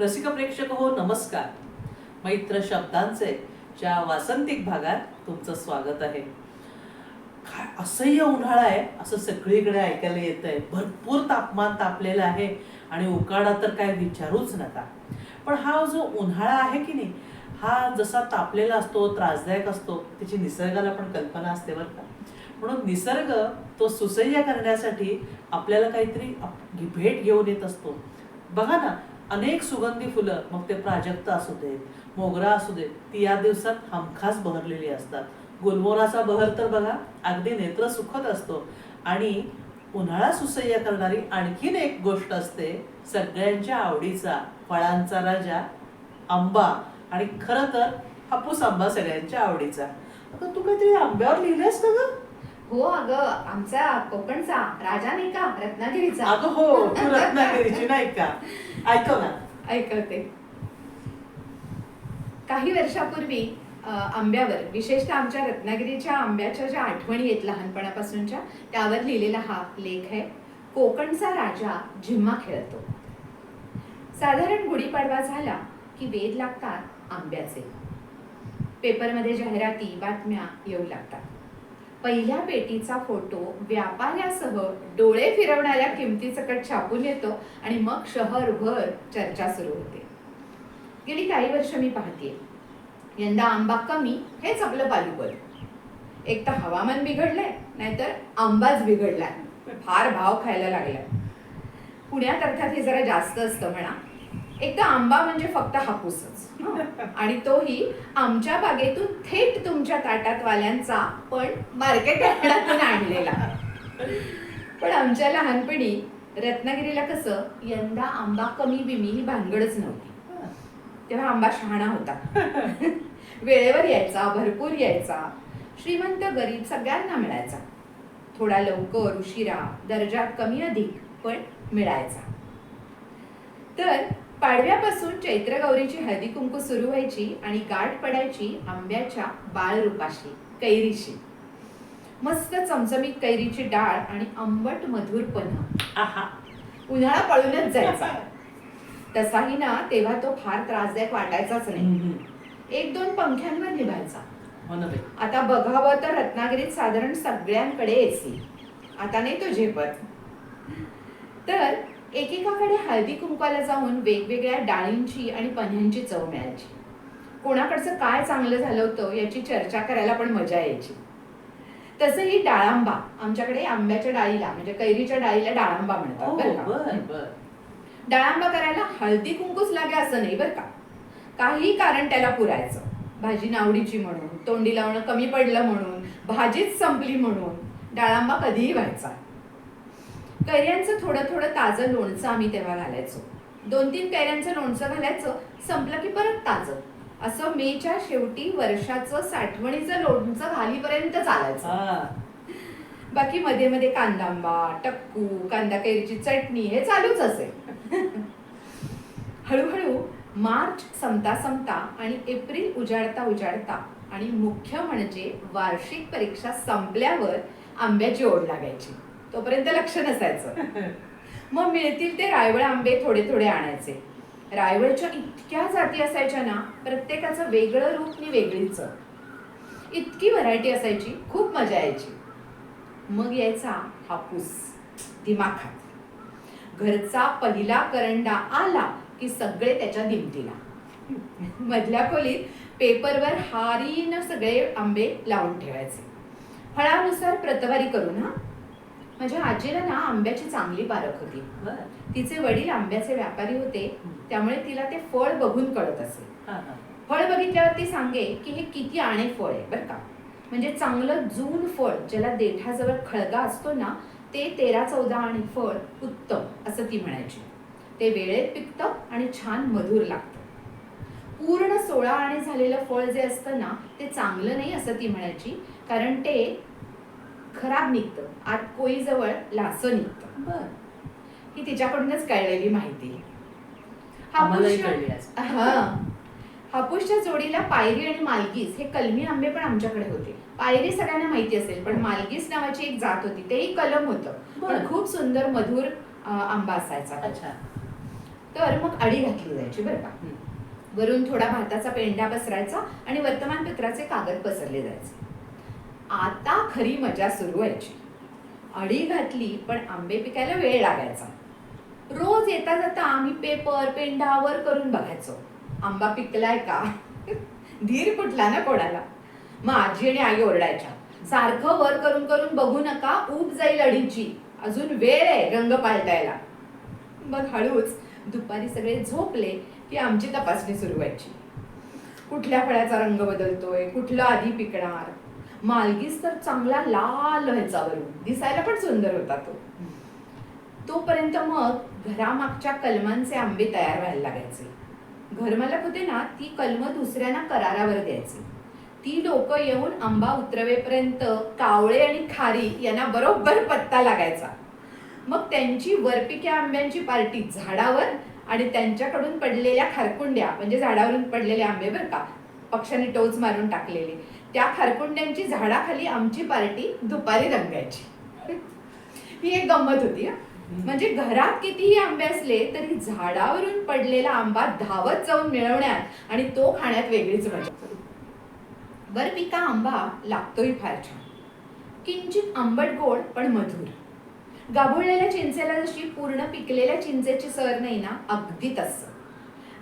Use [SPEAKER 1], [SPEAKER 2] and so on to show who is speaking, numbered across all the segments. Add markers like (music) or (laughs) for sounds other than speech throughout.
[SPEAKER 1] रसिक प्रेक्षक हो नमस्कार. मैत्र शब्दांचे च्या वासंतिक भागात तुमचं स्वागत आहे. काय असह्य उन्हाळा आहे असं सगळीकडे ऐकायला येत आहे भरपूर तापमान तापलेलं आहे आणि उकाडा तर काय विचारूच नका. पण हा जो उन्हाळा आहे की नाही हा जसा तापलेला असतो त्रासदायक असतो त्याची निसर्गाला पण कल्पना असते बरं का. म्हणून निसर्ग तो सुसह्य करण्यासाठी आपल्याला काहीतरी भेट घेऊन येत असतो. बघा ना अनेक सुगंधी फुलं मग ते प्राजक्त असू देत मोगरा असू देत ती या दिवसात हमखास बहरलेली असतात. गुलमोहराचा बहर तर बघा अगदी नेत्र सुखद असतो. आणि उन्हाळा सुसह्य करणारी आणखीन एक गोष्ट असते सगळ्यांच्या आवडीचा फळांचा राजा आंबा. आणि खरं तर हापूस आंबा सगळ्यांच्या आवडीचा. अगं तू काहीतरी आंब्यावर लिहिलंयस का ग?
[SPEAKER 2] हो अगं आमचा कोकणचा राजा नाही का रत्नागिरीचा?
[SPEAKER 1] अगं हो तू रत्नागिरीची नाही का? (laughs) ऐकव ना.
[SPEAKER 2] ऐकवते. काही वर्षापूर्वी आंब्यावर विशेषतः आमच्या रत्नागिरीच्या आंब्याच्या ज्या आठवणी आहेत लहानपणापासूनच्या त्यावर लिहिलेला हा लेख आहे कोकणचा राजा झिम्मा खेळतो. साधारण गुढीपाडवा झाला की वेध लागतात आंब्याचे. पेपरमध्ये जाहिराती बातम्या येऊ लागतात. पहिल्या पेटीचा फोटो व्यापाऱ्यासह डोळे फिरवणाऱ्या किमतीसकट छापून येतो आणि मग शहरभर चर्चा सुरू होते. गेली काही वर्ष मी पाहते. यंदा आंबा कमी हेच आपलं पालुपद एक तर हवामान बिघडलंय नाहीतर आंबाच बिघडलाय. फार भाव खायला लागलाय. पुण्यात अर्थात हे जरा जास्त असतं म्हणा. एक तर आंबा म्हणजे फक्त हापूसच. हं. आणि तोही आमच्या बागेतून थेट तुमच्या ताटात वाल्यांचा पण मार्केट आणलेला. पण आमच्या लहानपणी रत्नागिरीला कसं यंदा आंबा कमी बिमी ही भानगडच नव्हती. तेव्हा आंबा शहाणा होता. वेळेवर यायचा भरपूर यायचा. श्रीमंत गरीब सगळ्यांना मिळायचा. थोडा लवकर उशिरा दर्जा कमी अधिक पण मिळायचा. तर पाडव्यापासून चैत्र गौरीची हळदी कुंकू सुरू व्हायची आणि गाठ पडायची आंब्याच्या बाळ रूपाशी कैरीशी. मस्त चमचमीत कैरीची डाळ आणि आंबट मधुर पन्ह. उन्हाळा पळूनच जायचा. तसाही ना तेव्हा तो फार त्रासदायक वाटायचाच नाही. एक दोन पंख्यांवर निभायचा.
[SPEAKER 1] हो
[SPEAKER 2] आता बघावं तर रत्नागिरीत साधारण सगळ्यांकडे एसी. आता नाही तो झेपत. तर एकेकाकडे हळदी कुंकवाला जाऊन वेगवेगळ्या डाळींची आणि पन्ह्यांची चव मिळायची. कोणाकडचं काय चांगलं झालं होतं याची चर्चा करायला पण मजा यायची. तसंही डाळांबा आमच्याकडे आंब्याच्या डाळीला म्हणजे कैरीच्या डाळीला डाळांबा म्हणतात
[SPEAKER 1] हो
[SPEAKER 2] डाळांबा करायला हळदी कुंकूच लागे असं नाही बरं का? काही कारण त्याला पुरायचं. भाजी नावडीची म्हणून तोंडी लावणं कमी पडलं म्हणून भाजीच संपली म्हणून डाळांबा कधीही व्हायचा. कैऱ्यांचं थोडं थोडं ताजं लोणचं आम्ही तेव्हा घालायचो. दोन तीन कैऱ्यांचं लोणचं घालायचं संपलं की परत ताजं. असं मेच्या शेवटी वर्षाचं साठवणीचं लोणचं घालीपर्यंत चालायचं. बाकी मध्ये मध्ये कांदांबा टक्कू कांदा कैरीची चटणी हे चालूच असे. हळूहळू मार्च संपता संपता आणि एप्रिल उजाडता उजाडता आणि मुख्य म्हणजे वार्षिक परीक्षा संपल्यावर आंब्याची ओढ लागायची. तोपर्यंत लक्ष नसायचं. मग मिळतील ते रायवळ आंबे थोडे थोडे आणायचे. रायवळच्या इतक्या जाती असायच्या ना प्रत्येकाचं वेगळं रूप आणि वेगळीच. इतकी व्हरायटी असायची खूप मजा यायची. मग यायचा हापूस दिमाखात. घरचा पहिला करंडा आला की सगळे त्याच्या दिमतीला. मधल्या खोलीत पेपरवर हारीनं सगळे आंबे लावून ठेवायचे. फळानुसार प्रतवारी करून हा. माझ्या आजीला ना आंब्याची चांगली पारख होती.
[SPEAKER 1] बर.
[SPEAKER 2] तिचे वडील आंब्याचे व्यापारी होते. त्यामुळे तिला ते फळ बघून कळत असे. फळ बघितल्यावर ती सांगे की हे किती आणे फळ आहे बरं का? म्हणजे चांगलं जून फळ ज्याला देठाजवळ खळगा असतो ना ते तेरा चौदा आणि फळ उत्तम असं ती म्हणायची. ते वेळेत पिकतं आणि छान मधुर लागतं. पूर्ण सोळा आणे झालेलं फळ जे असतं ना ते चांगलं नाही असं ती म्हणायची. कारण ते खराब निघतं. आत कोळीजवळ लासं निघतं.
[SPEAKER 1] बर.
[SPEAKER 2] ही तिच्याकडूनच कळलेली माहिती. हापूसच्या-. हा. जोडीला पायरी आणि मालगीस हे कलमी आंबे पण आमच्याकडे होते. पायरी सगळ्यांना माहिती असेल पण मालगीस नावाची एक जात होती. तेही कलम होतं. पण खूप सुंदर मधुर आंबा असायचा.
[SPEAKER 1] अच्छा.
[SPEAKER 2] तर मग अडी घातली जायची बरं का. वरून थोडा भाताचा पेंढा पसरायचा आणि वर्तमानपत्राचे कागद पसरले जायचे. आता खरी मजा सुरू व्हायची. अडी घातली पण आंबे पिकायला वेळ लागायचा. रोज येता जाता आम्ही पेपर पेंढा वर करून बघायचो. आंबा पिकलाय का? (laughs) धीर कुठला ना कोणाला? मग आजी आणि आई ओरडायच्या. सारखं वर करून करून बघू नका ऊब जाईल अडीची अजून वेळ आहे रंग पालटायला. मग हळूच दुपारी सगळे झोपले की आमची तपासणी सुरू व्हायची. कुठल्या फळाचा रंग बदलतोय? कुठलं आधी पिकणार? मालगीस तर चांगला लाल व्हायचा वरून दिसायला पण सुंदर होता तो. तोपर्यंत मग घरामागच्या कलमांचे आंबे तयार व्हायला लागायचे. घरमालक होते ना ती कलम दुसऱ्यांना करारावर द्यायची. ती लोक येऊन आंबा उतरवेपर्यंत कावळे आणि खारी यांना बरोबर पत्ता लागायचा. मग त्यांची वरपिक्या आंब्यांची पार्टी झाडावर आणि त्यांच्याकडून पडलेल्या खारकुंड्या म्हणजे झाडावरून पडलेले आंबे बरं का पक्ष्यांनी टोच मारून टाकलेले. त्या खारकुंड्यांची झाडाखाली आमची पार्टी दुपारी रंगायची. (laughs) ही एक गंमत होती. म्हणजे घरात कितीही आंबे असले तरी झाडावरून पडलेला आंबा धावत जाऊन मिळवण्यात आणि तो खाण्यात वेगळीच मजा बरपिका आंबा लागतोही फार छान. किंचित आंबट गोड पण मधुर. गाभोळलेल्या चिंचेला जशी पूर्ण पिकलेल्या चिंचेची सर नाही ना अगदी तसं.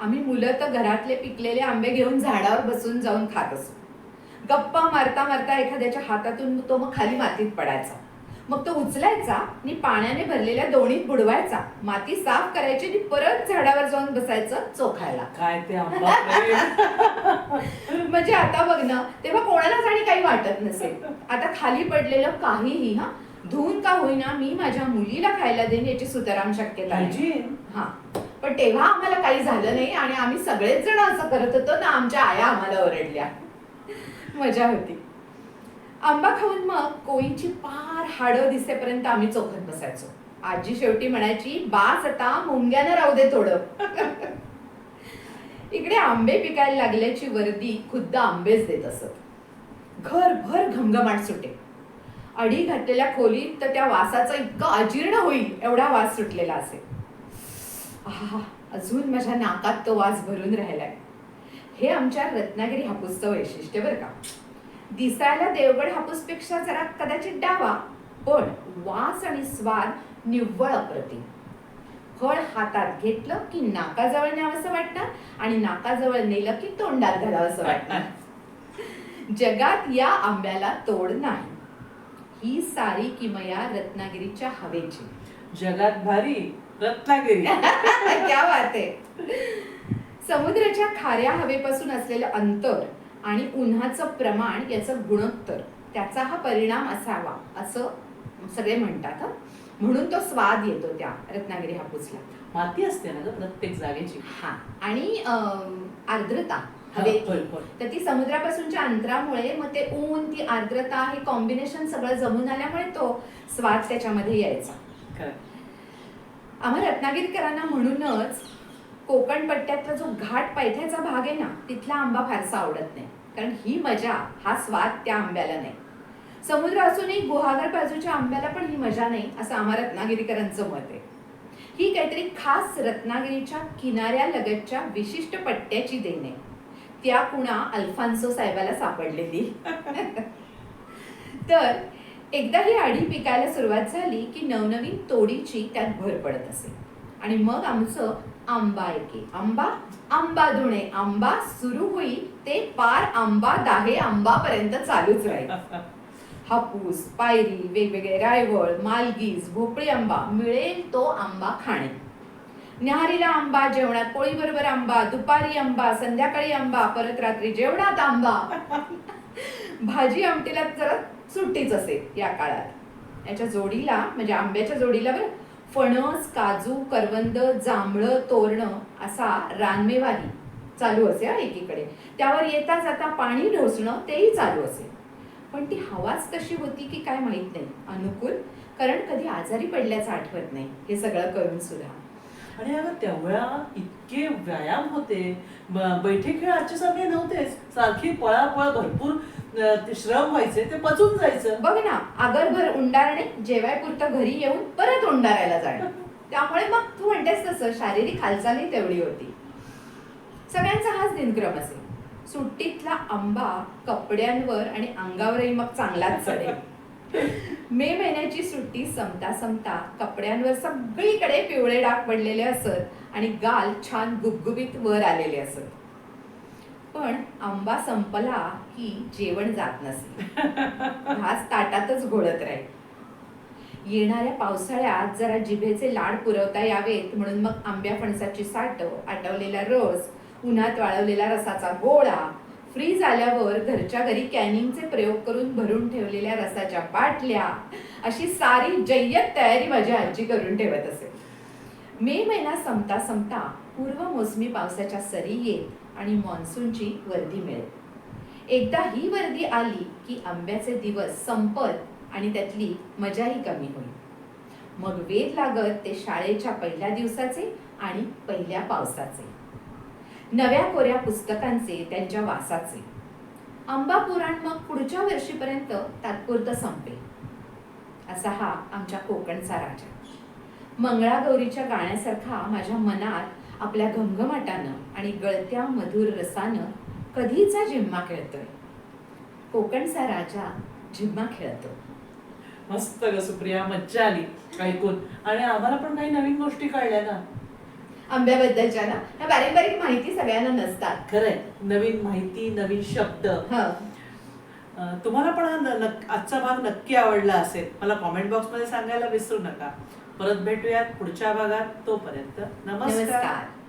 [SPEAKER 2] आम्ही मुलं तर घरातले पिकलेले आंबे घेऊन झाडावर बसून जाऊन खात असो गप्पा मारता मारता एखाद्याच्या हातातून तो मग खाली मातीत पडायचा. मग तो उचलायचा आणि पाण्याने भरलेल्या दोणीत बुडवायचा. माती साफ करायची आणि परत झाडावर जाऊन बसायचं चोखायला.
[SPEAKER 1] काय ते. (laughs)
[SPEAKER 2] म्हणजे आता बघ ना तेव्हा कोणालाच आणि काही वाटत नसेल. आता खाली पडलेलं काहीही हा धुवून का होईना मी माझ्या मुलीला खायला देईन याची सुतराम शक्यता. हा. पण तेव्हा आम्हाला काही झालं नाही आणि आम्ही सगळेच जण असं करत होतो ना आमच्या आया आम्हाला ओरडल्या. मजा होती. आंबा खाऊन मग कोईची पार हाडं दिसेपर्यंत आम्ही चोखत बसायचो. आजी शेवटी म्हणायची बास आता मुंग्यानं राहू दे थोडं. (laughs) इकडे आंबे पिकायला लागल्याची वर्दी खुद्द आंबेच देत असत. घरभर घमघमाट सुटे. अडी घातलेल्या खोलीत तर त्या वासाचं इतकं अजीर्ण होईल एवढा वास सुटलेला असेल आहा, अजून माझ्या नाकात तो वास भरून राहिलाय. हे आमच्या रत्नागिरी हापूसचं वैशिष्ट्य बरं का. दिसायला देवगड हापूसपेक्षा जरा कदाचित डावा पण वास आणि स्वाद निव्वळ अप्रतिम. फळ हातात घेतलं की नाकाजवळ न्यावंसं वाटणार आणि नाकाजवळ नेलं की तोंडात घालावंसं वाटणार जगात या आंब्याला तोड नाही. ही सारी किमया रत्नागिरीच्या हवेची.
[SPEAKER 1] जगात भारी रत्नागिरी. (laughs)
[SPEAKER 2] क्या बात आहे. समुद्राच्या खाऱ्या हवेपासून असलेलं अंतर आणि उन्हाचं प्रमाण याचं गुणोत्तर त्याचा हा परिणाम असावा असं सगळे म्हणतात. म्हणून तो स्वाद येतो त्या रत्नागिरी हापूसला
[SPEAKER 1] माती असते ना ग प्रत्येक जागेची
[SPEAKER 2] हा आणि आर्द्रता
[SPEAKER 1] हा, होय.
[SPEAKER 2] तर ती समुद्रापासूनच्या अंतरामुळे मग ते ऊन ती आर्द्रता हे कॉम्बिनेशन सगळं जमून आल्यामुळे तो स्वाद त्याच्यामध्ये यायचा
[SPEAKER 1] खरं.
[SPEAKER 2] आम्हा रत्नागिरीकरांना म्हणूनच कोकण पट्ट्यातला जो घाट पायथ्याचा भाग आहे ना तिथला आंबा फारसा आवडत नाही. कारण ही मजा हा स्वाद त्या आंब्याला नाही. समुद्र असूनही गुहागर बाजूच्या आंब्याला पण ही मजा नाही असं आम्हा रत्नागिरीकरांचं मत आहे. ही काहीतरी खास रत्नागिरीच्या किनाऱ्या लगतच्या विशिष्ट पट्ट्याची देण आहे. त्या कुणा अल्फान्सो साहेबाला सापडलेली. (laughs) तर एकदा ही आडी पिकायला सुरुवात झाली की नवनवीन तोडीची त्यात भर पडत असे. आणि मग आमचं आंबा एके आंबा? आंबा धुणे आंबा सुरू होईल ते पार आंबा दाहे आंबापर्यंत चालूच राहील. हापूस पायरी वेगवेगळे रायवळ मालगीज भोपळी आंबा मिळेल तो आंबा खाणे. न्याहारीला आंबा जेवणात पोळी बरोबर आंबा दुपारी आंबा संध्याकाळी आंबा परत रात्री जेवणात आंबा. भाजी आमटीला जरा सुट्टीच असेल या काळात. याच्या जोडीला म्हणजे आंब्याच्या जोडीला बरं फणस काजू करवंद जांभळं तोरणं असा रानमेवाही चालू असे हा एकीकडे. त्यावर येता जाता पाणी ढोसणं तेही चालू असे. पण ती हवाच कशी होती की काय माहीत नाही. अनुकूल कारण कधी आजारी पडल्याचं आठवत नाही. हे सगळं करून सुद्धा.
[SPEAKER 1] आणि अगं तेवढ्या इतके व्यायाम होते. बैठे खेळ आजच्या सारखे नव्हतेच. सारखी पळापळ भरपूर श्रम व्हायचे ते पचून जायचं.
[SPEAKER 2] बघ ना आगरभर उंडारणे जेवायपुरतं घरी येऊन परत उंडारायला जाणं. (laughs) त्यामुळे मग तू म्हणतेस तसं शारीरिक हालचालही तेवढी होती. सगळ्यांचा हाच दिनक्रम असेल. सुट्टीतला आंबा कपड्यांवर आणि अंगावरही मग चांगलाच चढेल (laughs) मे महिन्याची सुट्टी संपता संपता कपड्यांवर सगळीकडे पिवळे डाग पडलेले असत आणि गाल छान गुबगुबीत वर आलेले असत. पण आंबा संपला की जेवण जात नसे घास ताटातच घोळत राहील. येणाऱ्या पावसाळ्यात जरा जिभेचे लाड पुरवता यावेत म्हणून मग आंब्या फणसाची साठ आटवलेला रस उन्हात वाळवलेला रसाचा गोळा फ्रीज आल्यावर घरच्या घरी कॅनिंगचे प्रयोग करून भरून ठेवलेल्या रसाच्या बाटल्या अशी सारी जय्यत तयारी माझी आजी करून ठेवत असे. मे महिना संपता संपता पूर्व मोसमी पावसाच्या सरी येत आणि मान्सूनची वर्दी मिळेल. एकदा ही वर्दी आली की आंब्याचे दिवस संपत आणि त्यातली मजाही कमी होईल. मग वेध लागत ते शाळेच्या पहिल्या दिवसाचे आणि पहिल्या पावसाचे. नव्या कोऱ्या पुस्तकांचे त्यांच्या वासाचे. आंबा पुराण मग पुढच्या वर्षीपर्यंत तात्पुरतं संपेल. असा हा आमच्या कोकणचा राजा. मंगळागौरीच्या गाण्यासारखा माझ्या मनात आपल्या घमघमाटानं आणि गळत्या मधुर रसानं कधीचा जिम्मा खेळतोय. कोकणचा राजा जिम्मा खेळतो.
[SPEAKER 1] मस्त ग सुप्रिया मज्जा आली ऐकून. आणि आम्हाला पण काही नवीन गोष्टी कळल्या ना.
[SPEAKER 2] आंब्याबद्दलच्या ना ह्या बारीक बारीक माहिती सगळ्यांना नसतात.
[SPEAKER 1] खरंय. नवीन माहिती नवीन शब्द.
[SPEAKER 2] हं.
[SPEAKER 1] अं, तुम्हाला पण हा न- आजचा भाग नक्की आवडला असेल. मला कॉमेंट बॉक्समध्ये सांगायला विसरू नका. परत भेटूयात पुढच्या भागात तोपर्यंत. नमस्कार.
[SPEAKER 2] नमस्कार.